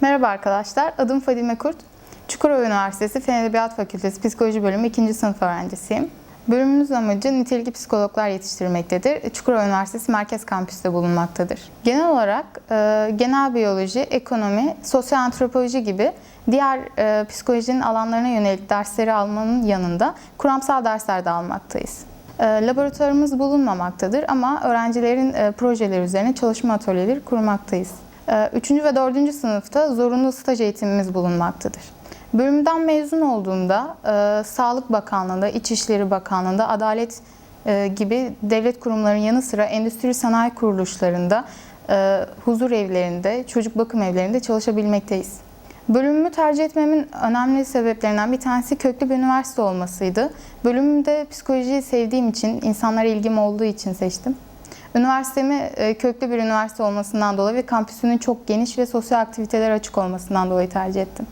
Merhaba arkadaşlar, adım Fadime Kurt. Çukurova Üniversitesi Fen Edebiyat Fakültesi Psikoloji Bölümü 2. sınıf öğrencisiyim. Bölümümüz amacı nitelikli psikologlar yetiştirmektedir. Çukurova Üniversitesi Merkez Kampüs'te bulunmaktadır. Genel olarak e, genel biyoloji, ekonomi, sosyal antropoloji gibi diğer e, psikolojinin alanlarına yönelik dersleri almanın yanında kuramsal dersler de almaktayız. E, laboratuvarımız bulunmamaktadır ama öğrencilerin e, projeleri üzerine çalışma atölyeleri kurmaktayız. Ee, Üçüncü ve dördüncü sınıfta zorunlu staj eğitimimiz bulunmaktadır. Bölümden mezun olduğumda e, Sağlık Bakanlığı'nda, İçişleri Bakanlığı'nda, Adalet e, gibi devlet kurumlarının yanı sıra endüstri sanayi kuruluşlarında, e, huzur evlerinde, çocuk bakım evlerinde çalışabilmekteyiz. Bölümümü tercih etmemin önemli sebeplerinden bir tanesi köklü bir üniversite olmasıydı. Bölümümde psikolojiyi sevdiğim için, insanlara ilgim olduğu için seçtim. Üniversitemi e, köklü bir üniversite olmasından dolayı ve kampüsünün çok geniş ve sosyal aktiviteler açık olmasından dolayı tercih ettim.